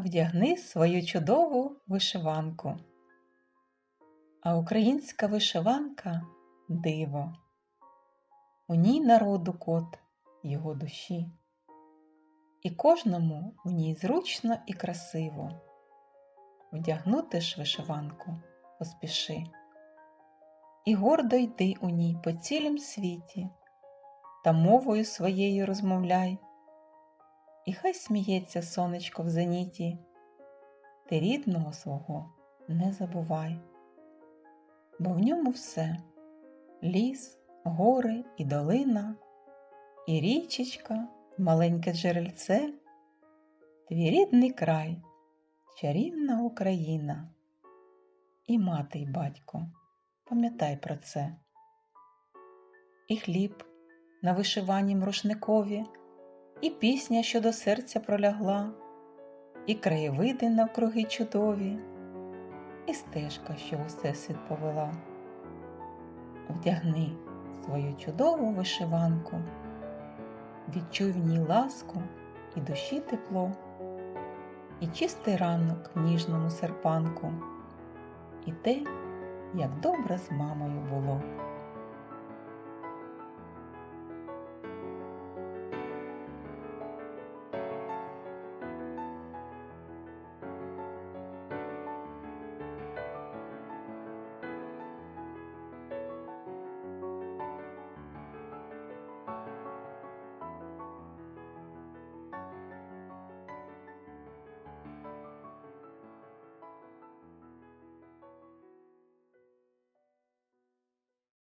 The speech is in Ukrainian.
вдягни свою чудову вишиванку. А українська вишиванка диво. У ній народу кот його душі. І кожному в ній зручно і красиво. Вдягнути ж вишиванку поспіши. І гордо йди у ній по цілім світі, та мовою своєю розмовляй. І хай сміється сонечко в зеніті, ти рідного свого не забувай, бо в ньому все. Ліс, гори і долина, і річечка, маленьке джерельце, твій рідний край, чарівна Україна, і мати й батько, пам'ятай про це. І хліб на вишиванім рушникові, і пісня, що до серця пролягла, і краєвиди навкруги чудові, і стежка, що у всесвіт повела. Вдягни свою чудову вишиванку, відчуй в ній ласку і душі тепло, і чистий ранок ніжному серпанку, і те, як добре з мамою було.